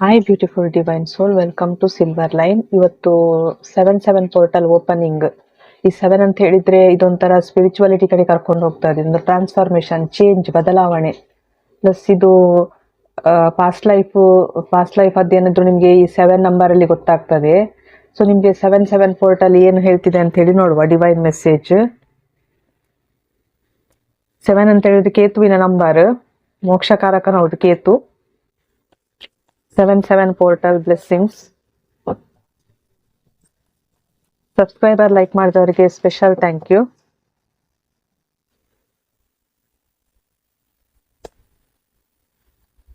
Hi beautiful divine soul welcome to Silver Line ಇವತ್ತು seven seven portal opening ಈ seven ಅಂತ ಹೇಳಿದ್ರೆ ಇದೊಂಥರ ಸ್ಪಿರಿಚುವಾಲಿಟಿ ಕಡೆ ಕರ್ಕೊಂಡು ಹೋಗ್ತಾ ಇದೆ. ಒಂದು ಟ್ರಾನ್ಸ್ಫಾರ್ಮೇಶನ್ ಚೇಂಜ್ ಬದಲಾವಣೆ. ಪ್ಲಸ್ ಇದು ಪಾಸ್ಟ್ ಲೈಫು ಪಾಸ್ಟ್ ಲೈಫ್ ಅದೇನಾದ್ರು ನಿಮಗೆ ಈ ಸೆವೆನ್ ನಂಬರ್ ಅಲ್ಲಿ ಗೊತ್ತಾಗ್ತದೆ. ಸೊ ನಿಮಗೆ ಸೆವೆನ್ ಸೆವೆನ್ ಪೋರ್ಟಲ್ ಏನು ಹೇಳ್ತಿದೆ ಅಂತ ಹೇಳಿ ನೋಡುವ ಡಿವೈನ್ ಮೆಸೇಜ್ ಸೆವೆನ್ ಅಂತ ಹೇಳಿದ್ರೆ ಕೇತುವಿನ ನಂಬರ್ ಮೋಕ್ಷಕಾರಕನ ಹೌದು Ketu. Seven seven portal blessings subscriber like ಮಾಡಿದವರಿಗೆ special thank you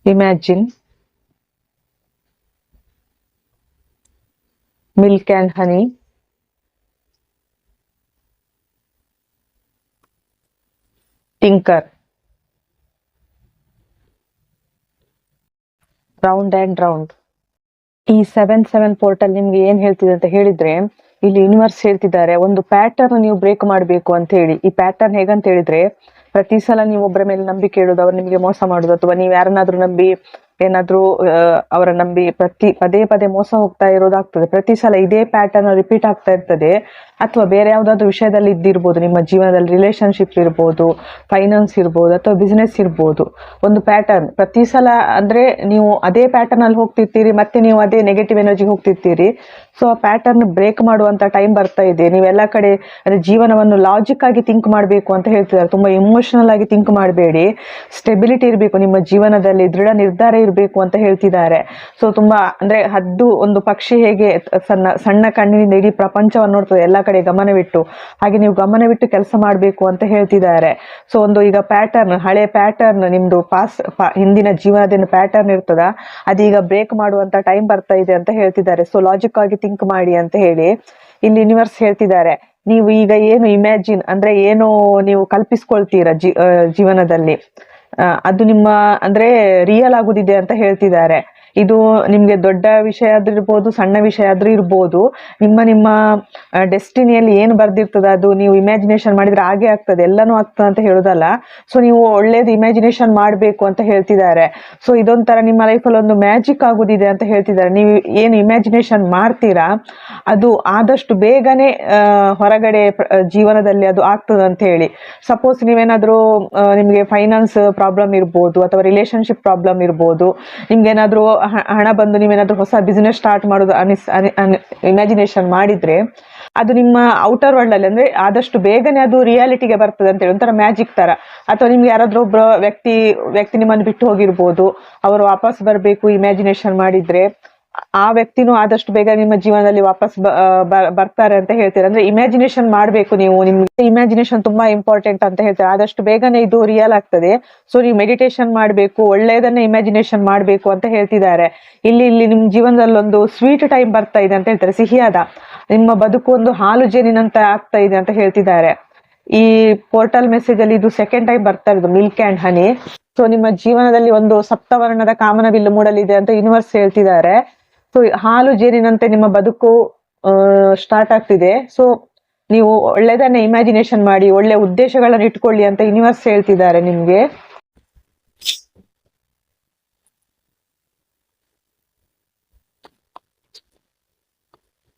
imagine milk and honey tinker round and round ಈ ಸೆವೆನ್ ಸೆವೆನ್ ಪೋರ್ಟಲ್ ನಿಮ್ಗೆ ಏನ್ ಹೇಳ್ತಿದೆ ಅಂತ ಹೇಳಿದ್ರೆ, ಇಲ್ಲಿ ಯೂನಿವರ್ಸ್ ಹೇಳ್ತಿದ್ದಾರೆ, ಒಂದು ಪ್ಯಾಟರ್ನ್ ನೀವು ಬ್ರೇಕ್ ಮಾಡಬೇಕು ಅಂತ ಹೇಳಿ. ಈ ಪ್ಯಾಟರ್ನ್ ಹೇಗಂತ ಹೇಳಿದ್ರೆ, ಪ್ರತಿ ಸಲ ನೀವು ಒಬ್ಬರ ಮೇಲೆ ನಂಬಿಕೆ ಇಡೋದು, ಅವ್ರು ನಿಮಗೆ ಮೋಸ ಮಾಡೋದು, ಅಥವಾ ನೀವು ಯಾರನ್ನಾದ್ರೂ ನಂಬಿ ಏನಾದ್ರೂ ಅವರ ನಂಬಿ ಪ್ರತಿ, ಪದೇ ಪದೇ ಮೋಸ ಹೋಗ್ತಾ ಇರೋದಾಗ್ತದೆ. ಪ್ರತಿ ಸಲ ಇದೇ ಪ್ಯಾಟರ್ನ್ ರಿಪೀಟ್ ಆಗ್ತಾ ಇರ್ತದೆ. ಅಥವಾ ಬೇರೆ ಯಾವ್ದಾದ್ರು ವಿಷಯದಲ್ಲಿ ಇದ್ದಿರ್ಬೋದು, ನಿಮ್ಮ ಜೀವನದಲ್ಲಿ ರಿಲೇಶನ್ಶಿಪ್ ಇರ್ಬೋದು ಫೈನಾನ್ಸ್ ಇರ್ಬೋದು, ಅಥವಾ ಬಿಸ್ನೆಸ್ ಇರ್ಬೋದು. ಒಂದು ಪ್ಯಾಟರ್ನ್ ಪ್ರತಿ ಸಲ ಅಂದ್ರೆ ನೀವು ಅದೇ ಪ್ಯಾಟರ್ನ್ ಅಲ್ಲಿ ಹೋಗ್ತಿರ್ತೀರಿ, ಮತ್ತೆ ನೀವು ಅದೇ ನೆಗೆಟಿವ್ ಎನರ್ಜಿ ಹೋಗ್ತಿರ್ತೀರಿ. ಸೊ ಆ ಪ್ಯಾಟರ್ನ್ ಬ್ರೇಕ್ ಮಾಡುವಂತ ಟೈಮ್ ಬರ್ತಾ ಇದೆ. ನೀವೆಲ್ಲ ಕಡೆ, ಅಂದ್ರೆ ಜೀವನವನ್ನು ಲಾಜಿಕ್ ಆಗಿ ಥಿಂಕ್ ಮಾಡಬೇಕು ಅಂತ ಹೇಳ್ತಿದ್ದಾರೆ. ತುಂಬಾ ಇಮೋಷನಲ್ ಆಗಿ ಥಿಂಕ್ ಮಾಡಬೇಡಿ. ಸ್ಟೆಬಿಲಿಟಿ ಇರಬೇಕು. ನಿಮ್ಮ ಜೀವನದಲ್ಲಿ ದೃಢ ನಿರ್ಧಾರ ಇರಬೇಕು ಅಂತ ಹೇಳ್ತಿದ್ದಾರೆ. ಸೊ ತುಂಬಾ, ಅಂದ್ರೆ ಹದ್ದು ಒಂದು ಪಕ್ಷಿ ಹೇಗೆ ಸಣ್ಣ ಸಣ್ಣ ಕಣ್ಣಿನಿಂದ ಇಡೀ ಪ್ರಪಂಚವನ್ನು ನೋಡ್ತದೆ. ಎಲ್ಲ ಕಡೆ ಗಮನವಿಟ್ಟು. ಹಾಗೆ ನೀವು ಗಮನವಿಟ್ಟು ಕೆಲಸ ಮಾಡಬೇಕು ಅಂತ ಹೇಳ್ತಿದ್ದಾರೆ. ಸೊ ಒಂದು ಈಗ ಪ್ಯಾಟರ್ನ್ ಹಳೆ ಪ್ಯಾಟರ್ನ್ ನಿಮ್ದು ಪಾಸ್ ಹಿಂದಿನ ಜೀವನದಿಂದ ಪ್ಯಾಟರ್ನ್ ಇರ್ತದ. ಅದೀಗ ಬ್ರೇಕ್ ಮಾಡುವಂತ ಟೈಮ್ ಬರ್ತಾ ಇದೆ ಅಂತ ಹೇಳ್ತಿದ್ದಾರೆ. ಸೊ ಲಾಜಿಕ್ ಆಗಿ ಥಿಂಕ್ ಮಾಡಿ ಅಂತ ಹೇಳಿ ಇಲ್ಲಿ ಯೂನಿವರ್ಸ್ ಹೇಳ್ತಿದ್ದಾರೆ. ನೀವು ಈಗ ಏನು ಇಮ್ಯಾಜಿನ್ ಅಂದ್ರೆ ಏನು ನೀವು ಕಲ್ಪಿಸ್ಕೊಳ್ತೀರಾ ಜೀವನದಲ್ಲಿ? ಅದು ನಿಮ್ಮ ಅಂದ್ರೆ ರಿಯಲ್ ಆಗುದಿದೆ ಅಂತ ಹೇಳ್ತಿದ್ದಾರೆ. ಇದು ನಿಮ್ಗೆ ದೊಡ್ಡ ವಿಷಯ ಆದ್ರೂ ಇರ್ಬೋದು ಸಣ್ಣ ವಿಷಯ ಆದ್ರೂ ಇರ್ಬೋದು ನಿಮ್ಮ ನಿಮ್ಮ ಡೆಸ್ಟಿನಿಯಲ್ಲಿ ಏನು ಬರ್ದಿರ್ತದೆ ಅದು ನೀವು ಇಮ್ಯಾಜಿನೇಷನ್ ಮಾಡಿದ್ರೆ ಹಾಗೆ ಆಗ್ತದೆ, ಎಲ್ಲನೂ ಆಗ್ತದೆ ಅಂತ ಹೇಳೋದಲ್ಲ. ಸೊ ನೀವು ಒಳ್ಳೇದು ಇಮ್ಯಾಜಿನೇಷನ್ ಮಾಡಬೇಕು ಅಂತ ಹೇಳ್ತಿದ್ದಾರೆ. ಸೊ ಇದೊಂಥರ ನಿಮ್ಮ ಲೈಫಲ್ಲಿ ಒಂದು ಮ್ಯಾಜಿಕ್ ಆಗೋದಿದೆ ಅಂತ ಹೇಳ್ತಿದ್ದಾರೆ. ನೀವು ಏನು ಇಮ್ಯಾಜಿನೇಷನ್ ಮಾಡ್ತೀರಾ? ಅದು ಆದಷ್ಟು ಬೇಗನೆ ಹೊರಗಡೆ ಜೀವನದಲ್ಲಿ ಅದು ಆಗ್ತದೆ ಅಂತ ಹೇಳಿ. ಸಪೋಸ್ ನೀವೇನಾದ್ರೂ ನಿಮಗೆ ಫೈನಾನ್ಸ್ ಪ್ರಾಬ್ಲಮ್ ಇರ್ಬೋದು ಅಥವಾ ರಿಲೇಶನ್ಶಿಪ್ ಪ್ರಾಬ್ಲಮ್ ಇರ್ಬೋದು ನಿಮ್ಗೆ ಏನಾದ್ರೂ ಹ- ಹಣ ಬಂದು ನೀವೇನಾದ್ರೂ ಹೊಸ ಬಿಸ್ನೆಸ್ ಸ್ಟಾರ್ಟ್ ಮಾಡೋದು ಅನಿಸ್ ಇಮ್ಯಾಜಿನೇಷನ್ ಮಾಡಿದ್ರೆ ಅದು ನಿಮ್ಮ ಔಟರ್ ವರ್ಲ್ಡ್ ಅಲ್ಲಿ ಅಂದ್ರೆ ಆದಷ್ಟು ಬೇಗನೆ ಅದು ರಿಯಾಲಿಟಿಗೆ ಬರ್ತದೆ ಅಂತ ಹೇಳಿ, ಒಂಥರ ಮ್ಯಾಜಿಕ್ ತರ. ಅಥವಾ ನಿಮ್ಗೆ ಯಾರಾದ್ರೂ ಒಬ್ಬ ವ್ಯಕ್ತಿ ವ್ಯಕ್ತಿ ನಿಮ್ಮನ್ನು ಬಿಟ್ಟು ಹೋಗಿರ್ಬೋದು, ಅವರು ವಾಪಸ್ ಬರಬೇಕು ಇಮ್ಯಾಜಿನೇಷನ್ ಮಾಡಿದ್ರೆ ಆ ವ್ಯಕ್ತಿನೂ ಆದಷ್ಟು ಬೇಗ ನಿಮ್ಮ ಜೀವನದಲ್ಲಿ ವಾಪಸ್ ಬರ್ತಾರೆ ಅಂತ ಹೇಳ್ತೀರಾ? ಅಂದ್ರೆ ಇಮ್ಯಾಜಿನೇಷನ್ ಮಾಡ್ಬೇಕು ನೀವು, ನಿಮ್ಗೆ ಇಮ್ಯಾಜಿನೇಷನ್ ತುಂಬಾ ಇಂಪಾರ್ಟೆಂಟ್ ಅಂತ ಹೇಳ್ತಾರೆ. ಆದಷ್ಟು ಬೇಗನೆ ಇದು ರಿಯಲ್ ಆಗ್ತದೆ. ಸೊ ನೀವು ಮೆಡಿಟೇಷನ್ ಮಾಡಬೇಕು, ಒಳ್ಳೆಯದನ್ನ ಇಮ್ಯಾಜಿನೇಷನ್ ಮಾಡಬೇಕು ಅಂತ ಹೇಳ್ತಿದ್ದಾರೆ. ಇಲ್ಲಿ ಇಲ್ಲಿ ನಿಮ್ ಜೀವನದಲ್ಲಿ ಒಂದು ಸ್ವೀಟ್ ಟೈಮ್ ಬರ್ತಾ ಇದೆ ಅಂತ ಹೇಳ್ತಾರೆ. ಸಿಹಿಯಾದ. ನಿಮ್ಮ ಬದುಕು ಒಂದು ಹಾಲು ಜೇನಿನಂತ ಆಗ್ತಾ ಇದೆ ಅಂತ ಹೇಳ್ತಿದ್ದಾರೆ. ಈ ಪೋರ್ಟಲ್ ಮೆಸೇಜ್ ಅಲ್ಲಿ ಇದು ಸೆಕೆಂಡ್ ಟೈಮ್ ಬರ್ತಾ ಇರೋದು ಮಿಲ್ಕ್ ಅಂಡ್ ಹನಿ ಸೊ ನಿಮ್ಮ ಜೀವನದಲ್ಲಿ ಒಂದು ಸಪ್ತವರ್ಣದ ಕಾಮನಬಿಲ್ಲು ಮೂಡಲಿದೆ ಅಂತ ಯೂನಿವರ್ಸ್ ಹೇಳ್ತಿದ್ದಾರೆ. ಸೊ ಹಾಲು ಜೇನಿನಂತೆ ನಿಮ್ಮ ಬದುಕು ಸ್ಟಾರ್ಟ್ ಆಗ್ತಿದೆ. ಸೊ ನೀವು ಒಳ್ಳೆದನ್ನ ಇಮ್ಯಾಜಿನೇಷನ್ ಮಾಡಿ, ಒಳ್ಳೆ ಉದ್ದೇಶಗಳನ್ನು ಇಟ್ಕೊಳ್ಳಿ ಅಂತ ಯೂನಿವರ್ಸ್ ಹೇಳ್ತಿದ್ದಾರೆ ನಿಮ್ಗೆ.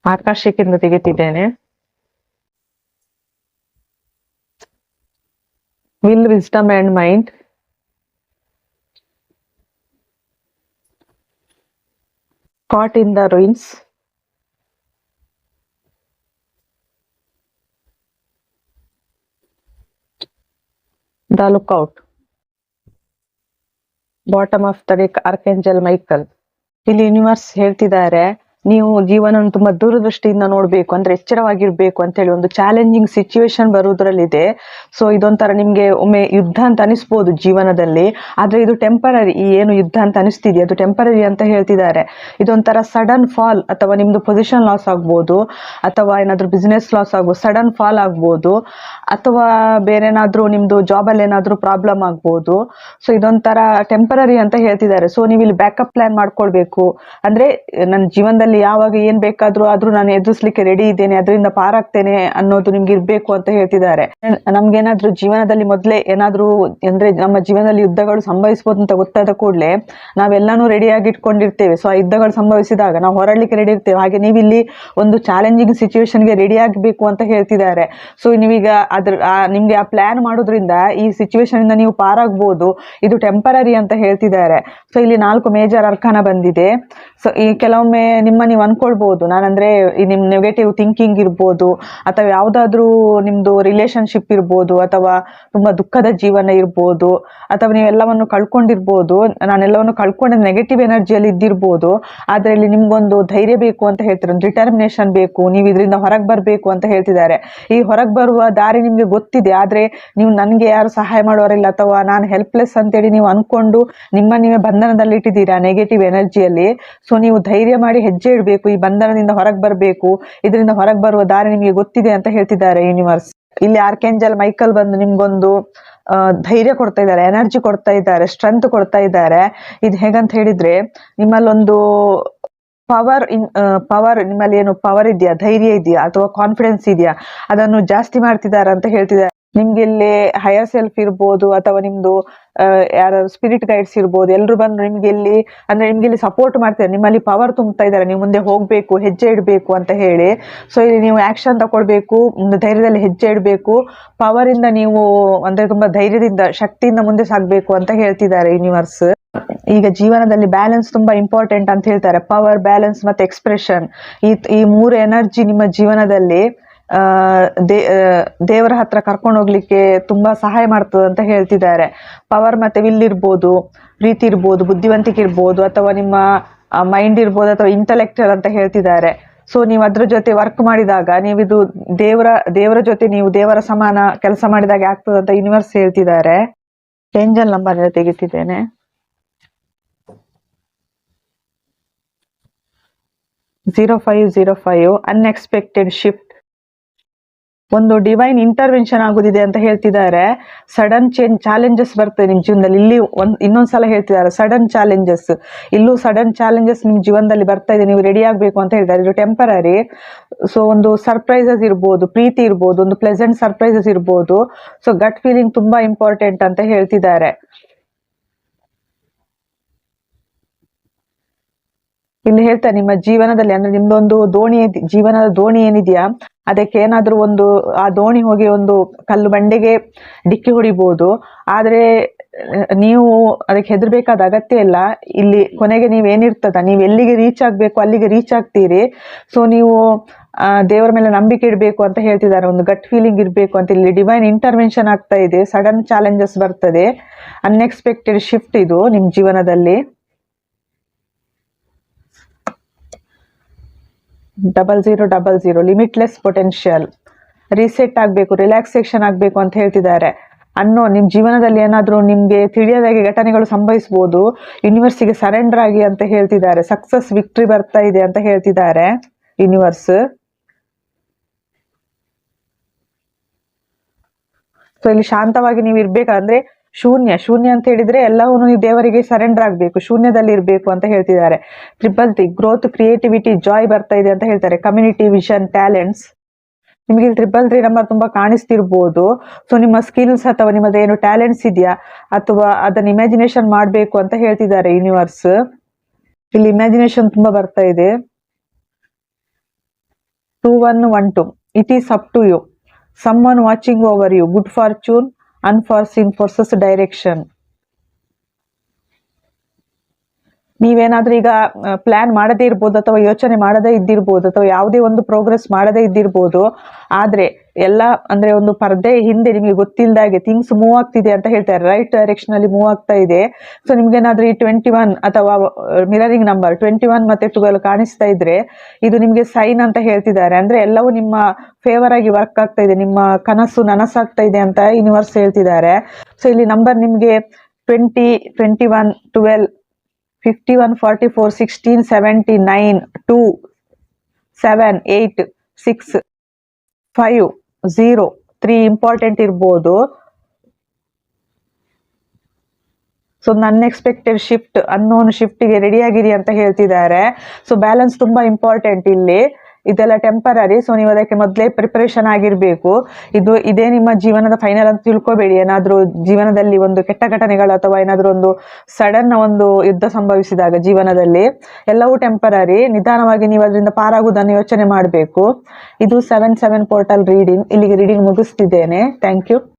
ಆಕಾಶಕ್ಕಿಂದ ತೆಗೆತಿದ್ದೇನೆ. Will wisdom and mind caught in the ruins. The lookout. Bottom of the deck archangel Michael ಇಲ್ಲಿ ಯೂನಿವರ್ಸ್ ಹೇಳ್ತಿದ್ದಾರೆ ನೀವು ಜೀವನ ತುಂಬಾ ದೂರದೃಷ್ಟಿಯಿಂದ ನೋಡ್ಬೇಕು, ಅಂದ್ರೆ ಎಚ್ಚರವಾಗಿರ್ಬೇಕು ಅಂತ ಹೇಳಿ ಒಂದು ಚಾಲೆಂಜಿಂಗ್ ಸಿಚುವೇಶನ್ ಬರುವುದರಲ್ಲಿದೆ. ಸೊ ಇದೊಂಥರ ನಿಮ್ಗೆ ಒಮ್ಮೆ ಯುದ್ಧ ಅಂತ ಅನಿಸ್ಬೋದು ಜೀವನದಲ್ಲಿ. ಆದ್ರೆ ಇದು ಟೆಂಪರರಿ ಈ ಏನು ಯುದ್ಧ ಅಂತ ಅನಿಸ್ತಿದೆ, ಅದು ಟೆಂಪರರಿ ಅಂತ ಹೇಳ್ತಿದ್ದಾರೆ. ಇದೊಂಥರ ಸಡನ್ ಫಾಲ್ ಅಥವಾ ನಿಮ್ದು ಪೊಸಿಷನ್ ಲಾಸ್ ಆಗ್ಬೋದು, ಅಥವಾ ಏನಾದ್ರು ಬಿಸ್ನೆಸ್ ಲಾಸ್ ಆಗ್ಬೋದು ಸಡನ್ ಫಾಲ್ ಆಗ್ಬೋದು, ಅಥವಾ ಬೇರೆ ಏನಾದ್ರೂ ನಿಮ್ದು ಜಾಬ್ ಅಲ್ಲಿ ಏನಾದ್ರೂ ಪ್ರಾಬ್ಲಮ್ ಆಗ್ಬೋದು. ಸೊ ಇದೊಂಥರ ಟೆಂಪರರಿ ಅಂತ ಹೇಳ್ತಿದ್ದಾರೆ. ಸೊ ನೀವು ಇಲ್ಲಿ ಬ್ಯಾಕಪ್ ಪ್ಲಾನ್ ಮಾಡ್ಕೊಳ್ಬೇಕು. ಅಂದ್ರೆ, ನನ್ನ ಜೀವನದಲ್ಲಿ ಜೀವನದಲ್ಲಿ ಯಾವಾಗ ಏನ್ ಬೇಕಾದ್ರೂ ಆದ್ರೂ ನಾನು ಎದುರಿಸ್ಲಿಕ್ಕೆ ರೆಡಿ ಇದ್ದೇನೆ, ಅದರಿಂದ ಪಾರಾಗ್ತೇನೆ ಅನ್ನೋದು ನಿಮ್ಗೆ ಇರ್ಬೇಕು ಅಂತ ಹೇಳ್ತಿದ್ದಾರೆ. ನಮ್ಗೇನಾದ್ರೂ ಜೀವನದಲ್ಲಿ ಮೊದಲೇ ಏನಾದ್ರೂ ಅಂದ್ರೆ ನಮ್ಮ ಜೀವನದಲ್ಲಿ ಯುದ್ಧಗಳು ಸಂಭವಿಸಬಹುದು ಅಂತ ಗೊತ್ತಾದ ಕೂಡಲೇ ನಾವೆಲ್ಲಾನು ಆಗಿ ಇಟ್ಕೊಂಡಿರ್ತೇವೆ. ಸೊ ಆ ಯುದ್ಧಗಳು ಸಂಭವಿಸಿದಾಗ ನಾವು ಹೊರಡ್ಲಿಕ್ಕೆ ರೆಡಿ ಇರ್ತೇವೆ. ಹಾಗೆ ನೀವಿಲ್ಲಿ ಒಂದು ಚಾಲೆಂಜಿಂಗ್ ಸಿಚುವೇಶನ್ಗೆ ರೆಡಿ ಆಗಬೇಕು ಅಂತ ಹೇಳ್ತಿದ್ದಾರೆ. ಸೊ ನೀವೀಗ ಅದ್ರ ನಿಮ್ಗೆ ಆ ಪ್ಲಾನ್ ಮಾಡೋದ್ರಿಂದ ಈ ಸಿಚುವೇಶನ್ ಇಂದ ನೀವು ಪಾರಾಗ್ಬೋದು. ಇದು ಟೆಂಪರರಿ ಅಂತ ಹೇಳ್ತಿದ್ದಾರೆ. ಸೊ ಇಲ್ಲಿ ನಾಲ್ಕು ಮೇಜರ್ ಅರ್ಕಾನ ಬಂದಿದೆ. ಸೊ ಈ ಕೆಲವೊಮ್ಮೆ ನಿಮ್ಮ ನೀವು ಅನ್ಕೊಳ್ಬಹುದು ನಾನಂದ್ರೆ ಅಂದ್ರೆ ನಿಮ್ ನೆಗೆಟಿವ್ ಥಿಂಕಿಂಗ್ ಇರ್ಬೋದು, ಅಥವಾ ಯಾವ್ದಾದ್ರೂ ನಿಮ್ದು ರಿಲೇಶನ್ಶಿಪ್ ಇರ್ಬೋದು, ಅಥವಾ ತುಂಬಾ ದುಃಖದ ಜೀವನ ಇರ್ಬೋದು, ಅಥವಾ ನೀವೆಲ್ಲವನ್ನು ಕಳ್ಕೊಂಡಿರ್ಬೋದು. ನಾನೆಲ್ಲವನ್ನು ಕಳ್ಕೊಂಡ ನೆಗೆಟಿವ್ ಎನರ್ಜಿಯಲ್ಲಿ ಇದ್ದಿರ್ಬೋದು. ಆದ್ರೆ ಇಲ್ಲಿ ನಿಮ್ಗೊಂದು ಧೈರ್ಯ ಬೇಕು ಅಂತ ಹೇಳ್ತಾರೆ, ಒಂದು ಡಿಟರ್ಮಿನೇಷನ್ ಬೇಕು, ನೀವು ಇದರಿಂದ ಹೊರಗೆ ಬರಬೇಕು ಅಂತ ಹೇಳ್ತಿದ್ದಾರೆ. ಈ ಹೊರಗೆ ಬರುವ ದಾರಿ ನಿಮ್ಗೆ ಗೊತ್ತಿದೆ, ಆದ್ರೆ ನೀವು ನನ್ಗೆ ಯಾರು ಸಹಾಯ ಮಾಡೋರಿಲ್ಲ, ಅಥವಾ ನಾನು ಹೆಲ್ಪ್ಲೆಸ್ ಅಂತೇಳಿ ನೀವು ಅನ್ಕೊಂಡು ನಿಮ್ಮ ನೀವೇ ಬಂಧನದಲ್ಲಿ ಇಟ್ಟಿದ್ದೀರಾ ನೆಗೆಟಿವ್ ಎನರ್ಜಿಯಲ್ಲಿ ಸೊ ನೀವು ಧೈರ್ಯ ಮಾಡಿ ಹೆಜ್ಜೆ ಇಡಬೇಕು ಈ ಬಂಧನದಿಂದ ಹೊರಗೆ ಬರಬೇಕು, ಇದರಿಂದ ಹೊರಗೆ ಬರುವ ದಾರಿ ನಿಮಗೆ ಗೊತ್ತಿದೆ ಅಂತ ಹೇಳ್ತಿದ್ದಾರೆ ಯೂನಿವರ್ಸ್ ಇಲ್ಲಿ ಆರ್ಕೆಂಜಲ್ ಮೈಕಲ್ ಬಂದು ನಿಮ್ಗೊಂದು ಧೈರ್ಯ ಕೊಡ್ತಾ ಇದ್ದಾರೆ ಎನರ್ಜಿ ಕೊಡ್ತಾ ಇದ್ದಾರೆ ಸ್ಟ್ರೆಂತ್ ಕೊಡ್ತಾ ಇದ್ದಾರೆ. ಇದು ಹೇಗಂತ ಹೇಳಿದ್ರೆ, ನಿಮ್ಮಲ್ಲೊಂದು ಪವರ್ ಇನ್ ಪವರ್ ನಿಮ್ಮಲ್ಲಿ ಏನು ಪವರ್ ಇದೆಯಾ, ಧೈರ್ಯ ಇದೆಯಾ, ಅಥವಾ ಕಾನ್ಫಿಡೆನ್ಸ್ ಇದೆಯಾ, ಅದನ್ನು ಜಾಸ್ತಿ ಮಾಡ್ತಿದ್ದಾರೆ ಅಂತ ಹೇಳ್ತಿದ್ದಾರೆ. ನಿಮ್ಗೆ ಇಲ್ಲಿ ಹೈಯರ್ ಸೆಲ್ಫ್ ಇರ್ಬೋದು ಅಥವಾ ನಿಮ್ದು ಯಾರು ಸ್ಪಿರಿಟ್ ಗೈಡ್ಸ್ ಇರ್ಬೋದು ಎಲ್ಲರೂ ಬಂದು ನಿಮ್ಗೆ ಇಲ್ಲಿ, ಅಂದ್ರೆ ನಿಮ್ಗೆ ಇಲ್ಲಿ ಸಪೋರ್ಟ್ ಮಾಡ್ತಾರೆ. ನಿಮ್ಮಲ್ಲಿ ಪವರ್ ತುಂಬ್ತಾ ಇದ್ದಾರೆ. ನೀವು ಮುಂದೆ ಹೋಗ್ಬೇಕು, ಹೆಜ್ಜೆ ಇಡಬೇಕು ಅಂತ ಹೇಳಿ. ಸೊ ಇಲ್ಲಿ ನೀವು ಆಕ್ಷನ್ ತಗೊಳ್ಬೇಕು ಧೈರ್ಯದಲ್ಲಿ ಹೆಜ್ಜೆ ಇಡಬೇಕು. ಪವರ್ ಇಂದ ನೀವು, ಅಂದ್ರೆ ತುಂಬಾ ಧೈರ್ಯದಿಂದ, ಶಕ್ತಿಯಿಂದ ಮುಂದೆ ಸಾಗ್ಬೇಕು ಅಂತ ಹೇಳ್ತಿದ್ದಾರೆ ಯೂನಿವರ್ಸ್ ಈಗ ಜೀವನದಲ್ಲಿ ಬ್ಯಾಲೆನ್ಸ್ ತುಂಬಾ ಇಂಪಾರ್ಟೆಂಟ್ ಅಂತ ಹೇಳ್ತಾರೆ. ಪವರ್ ಬ್ಯಾಲೆನ್ಸ್ ಮತ್ತೆ ಎಕ್ಸ್ಪ್ರೆಷನ್ ಈ ಈ ಮೂರು ಎನರ್ಜಿ ನಿಮ್ಮ ಜೀವನದಲ್ಲಿ ದೇವರ ಹತ್ರ ಕರ್ಕೊಂಡು ಹೋಗ್ಲಿಕ್ಕೆ ತುಂಬಾ ಸಹಾಯ ಮಾಡ್ತದೆ ಅಂತ ಹೇಳ್ತಿದ್ದಾರೆ. ಪವರ್ ಮತ್ತೆ ವಿಲ್ ಇರ್ಬೋದು, ಪ್ರೀತಿ ಇರ್ಬೋದು, ಬುದ್ಧಿವಂತಿಕೆ ಇರ್ಬೋದು, ಅಥವಾ ನಿಮ್ಮ ಮೈಂಡ್ ಇರ್ಬೋದು, ಅಥವಾ ಇಂಟಲೆಕ್ಚರ್ ಅಂತ ಹೇಳ್ತಿದ್ದಾರೆ. ಸೊ ನೀವು ಅದ್ರ ಜೊತೆ ವರ್ಕ್ ಮಾಡಿದಾಗ, ನೀವು ಇದು ದೇವರ ದೇವರ ಜೊತೆ ನೀವು ದೇವರ ಸಮಾನ ಕೆಲಸ ಮಾಡಿದಾಗ ಆಗ್ತದೆ ಅಂತ ಯೂನಿವರ್ಸ್ ಹೇಳ್ತಿದ್ದಾರೆ. Angel number ತೆಗಿತಿದ್ದೇನೆ. Zero five zero five unexpected shift ಒಂದು ಡಿವೈನ್ ಇಂಟರ್ವೆನ್ಷನ್ ಆಗೋದಿದೆ ಅಂತ ಹೇಳ್ತಿದ್ದಾರೆ. ಸಡನ್ ಚೇಂಜ್ ಚಾಲೆಂಜಸ್ ಬರ್ತದೆ ನಿಮ್ಮ ಜೀವನದಲ್ಲಿ. ಇಲ್ಲಿ ಒಂದ್ ಇನ್ನೊಂದ್ಸಲ ಹೇಳ್ತಿದ್ದಾರೆ ಸಡನ್ ಚಾಲೆಂಜಸ್ ಇಲ್ಲೂ ಸಡನ್ ಚಾಲೆಂಜಸ್ ನಿಮ್ಮ ಜೀವನದಲ್ಲಿ ಬರ್ತಾ ಇದೆ, ನೀವು ರೆಡಿ ಆಗ್ಬೇಕು ಅಂತ ಹೇಳ್ತಾರೆ. ಇದು ಟೆಂಪರರಿ ಸೊ ಒಂದು ಸರ್ಪ್ರೈಸಸ್ ಇರ್ಬೋದು, ಪ್ರೀತಿ ಇರ್ಬೋದು, ಒಂದು ಪ್ಲೆಸೆಂಟ್ ಸರ್ಪ್ರೈಸಸ್ ಇರ್ಬೋದು. ಸೊ ಗಟ್ ಫೀಲಿಂಗ್ ತುಂಬಾ ಇಂಪಾರ್ಟೆಂಟ್ ಅಂತ ಹೇಳ್ತಿದ್ದಾರೆ. ಇಲ್ಲಿ ಹೇಳ್ತಾರೆ, ನಿಮ್ಮ ಜೀವನದಲ್ಲಿ, ಅಂದ್ರೆ ನಿಮ್ದೊಂದು ದೋಣಿ, ಜೀವನದ ದೋಣಿ ಏನಿದೆಯಾ? ಅದಕ್ಕೆ ಏನಾದರೂ ಒಂದು, ಆ ದೋಣಿ ಹೋಗಿ ಒಂದು ಕಲ್ಲು ಬಂಡೆಗೆ ಡಿಕ್ಕಿ ಹೊಡಿಬಹುದು ಆದರೆ, ನೀವು ಅದಕ್ಕೆ ಹೆದರ್ಬೇಕಾದ ಅಗತ್ಯ ಇಲ್ಲ. ಇಲ್ಲಿ ಕೊನೆಗೆ ನೀವ್ ಏನಿರ್ತದ ನೀವು ಎಲ್ಲಿಗೆ ರೀಚ್ ಆಗಬೇಕು, ಅಲ್ಲಿಗೆ ರೀಚ್ ಆಗ್ತೀರಿ. ಸೊ ನೀವು ದೇವರ ಮೇಲೆ ನಂಬಿಕೆ ಇಡಬೇಕು ಅಂತ ಹೇಳ್ತಿದ್ದಾರೆ. ಒಂದು ಗಟ್ ಫೀಲಿಂಗ್ ಇರಬೇಕು ಅಂತ. ಇಲ್ಲಿ ಡಿವೈನ್ ಇಂಟರ್ವೆನ್ಷನ್ ಆಗ್ತಾ ಇದೆ. ಸಡನ್ ಚಾಲೆಂಜಸ್ ಬರ್ತದೆ. ಅನ್ಎಕ್ಸ್ಪೆಕ್ಟೆಡ್ ಶಿಫ್ಟ್ ಇದು ನಿಮ್ಮ ಜೀವನದಲ್ಲಿ. Double zero double zero limitless potential reset ಆಗಬೇಕು ರಿಲ್ಯಾಕ್ಸೇಷನ್ ಆಗಬೇಕು ಅಂತ ಹೇಳ್ತಿದ್ದಾರೆ. ಅನ್ನೋ ನಿಮ್ಮ ಜೀವನದಲ್ಲಿ ಏನಾದರೂ ನಿಮಗೆ ತಿಳಿಯದಾಗಿ ಘಟನೆಗಳು ಸಂಭವಿಸ್ಬೋದು ಯೂನಿವರ್ಸಿಗೆ ಸರೆಂಡರ್ ಆಗಿ ಅಂತ ಹೇಳ್ತಿದ್ದಾರೆ ಸಕ್ಸಸ್ ವಿಕ್ಟ್ರಿ ಬರ್ತಾ ಇದೆ ಅಂತ ಹೇಳ್ತಿದ್ದಾರೆ ಯೂನಿವರ್ಸ್ ಸೊ ಇಲ್ಲಿ ಶಾಂತವಾಗಿ ನೀವು ಇರ್ಬೇಕಂದ್ರೆ ಶೂನ್ಯ ಶೂನ್ಯ ಅಂತ ಹೇಳಿದ್ರೆ ಎಲ್ಲವನ್ನು ನೀವು ದೇವರಿಗೆ ಸರೆಂಡರ್ ಆಗಬೇಕು, ಶೂನ್ಯದಲ್ಲಿ ಇರಬೇಕು ಅಂತ ಹೇಳ್ತಿದ್ದಾರೆ. Triple three growth creativity joy ಬರ್ತಾ ಇದೆ ಅಂತ ಹೇಳ್ತಾರೆ. ಕಮ್ಯುನಿಟಿ ವಿಷನ್ ಟ್ಯಾಲೆಂಟ್ಸ್ ನಿಮಗೆ ಟ್ರಿಪಲ್ ತ್ರೀ ನಂಬರ್ ತುಂಬಾ ಕಾಣಿಸ್ತಿರ್ಬೋದು. ಸೊ ನಿಮ್ಮ ಸ್ಕಿಲ್ಸ್ ಅಥವಾ ನಿಮ್ಮದು ಏನು ಟ್ಯಾಲೆಂಟ್ಸ್ ಇದೆಯಾ? ಅಥವಾ ಅದನ್ನ ಇಮ್ಯಾಜಿನೇಷನ್ ಮಾಡಬೇಕು ಅಂತ ಹೇಳ್ತಿದ್ದಾರೆ ಯೂನಿವರ್ಸ್ ಇಲ್ಲಿ ಇಮ್ಯಾಜಿನೇಷನ್ ತುಂಬಾ ಬರ್ತಾ ಇದೆ. Two one one two it is up to you someone watching over you good fortune unforeseen forces direction. ನೀವೇನಾದ್ರೂ ಈಗ ಪ್ಲಾನ್ ಮಾಡದೇ ಇರ್ಬೋದು ಅಥವಾ ಯೋಚನೆ ಮಾಡದೇ ಇದ್ದಿರ್ಬೋದು ಅಥವಾ ಯಾವುದೇ ಒಂದು ಪ್ರೋಗ್ರೆಸ್ ಮಾಡದೇ ಇದ್ದಿರ್ಬೋದು, ಆದ್ರೆ ಎಲ್ಲ ಅಂದ್ರೆ ಒಂದು ಪರ್ದೆ ಹಿಂದೆ ನಿಮಗೆ ಗೊತ್ತಿಲ್ಲದಾಗೆ ಥಿಂಗ್ಸ್ ಮೂವ್ ಆಗ್ತಿದೆ ಅಂತ ಹೇಳ್ತಾರೆ. ರೈಟ್ ಡೈರೆಕ್ಷನ್ ಅಲ್ಲಿ ಮೂವ್ ಆಗ್ತಾ ಇದೆ. ಸೊ ನಿಮ್ಗೇನಾದ್ರೂ ಈ ಟ್ವೆಂಟಿ ಒನ್ ಅಥವಾ ಮಿರರಿಂಗ್ ನಂಬರ್ ಟ್ವೆಂಟಿ ಒನ್ ಮತ್ತೆ ಟ್ವೆಲ್ ಕಾಣಿಸ್ತಾ ಇದ್ರೆ ಇದು ನಿಮ್ಗೆ ಸೈನ್ ಅಂತ ಹೇಳ್ತಿದ್ದಾರೆ. ಅಂದ್ರೆ ಎಲ್ಲವೂ ನಿಮ್ಮ ಫೇವರ್ ಆಗಿ ವರ್ಕ್ ಆಗ್ತಾ ಇದೆ. ನಿಮ್ಮ ಕನಸು ನನಸಾಗ್ತಾ ಇದೆ ಅಂತ ಯೂನಿವರ್ಸ್ ಹೇಳ್ತಿದ್ದಾರೆ. ಸೊ ಇಲ್ಲಿ ನಂಬರ್ ನಿಮ್ಗೆ twenty twenty one twelve fifty one forty four sixteen seventy nine two seven eight six five zero three important ಇರ್ಬೋದು ಸೊ ಅನ್ಎಕ್ಸ್ಪೆಕ್ಟೆಡ್ ಶಿಫ್ಟ್ ಅನ್ನೋನ್ ಶಿಫ್ಟ್ಗೆ ರೆಡಿ ಆಗಿರಿ ಅಂತ ಹೇಳ್ತಿದ್ದಾರೆ. ಸೊ ಬ್ಯಾಲೆನ್ಸ್ ತುಂಬಾ ಇಂಪಾರ್ಟೆಂಟ್ ಇಲ್ಲಿ. ಇದೆಲ್ಲ ಟೆಂಪರರಿ ಸೊ ನೀವು ಅದಕ್ಕೆ ಮೊದಲೇ ಪ್ರಿಪರೇಷನ್ ಆಗಿರಬೇಕು. ಇದು ಇದೇ ನಿಮ್ಮ ಜೀವನದ ಫೈನಲ್ ಅಂತ ತಿಳ್ಕೊಬೇಡಿ. ಏನಾದರೂ ಜೀವನದಲ್ಲಿ ಒಂದು ಕೆಟ್ಟ ಘಟನೆಗಳು ಅಥವಾ ಏನಾದರೂ ಒಂದು ಸಡನ್ ಒಂದು ಯುದ್ಧ ಸಂಭವಿಸಿದಾಗ ಜೀವನದಲ್ಲಿ, ಎಲ್ಲವೂ ಟೆಂಪರರಿ ನಿಧಾನವಾಗಿ ನೀವು ಅದರಿಂದ ಪಾರಾಗುವುದನ್ನು ಯೋಚನೆ ಮಾಡಬೇಕು. ಇದು ಸೆವೆನ್ ಸೆವೆನ್ ಪೋರ್ಟಲ್ ರೀಡಿಂಗ್ ಇಲ್ಲಿಗೆ ರೀಡಿಂಗ್ ಮುಗಿಸ್ತಿದ್ದೇನೆ. Thank you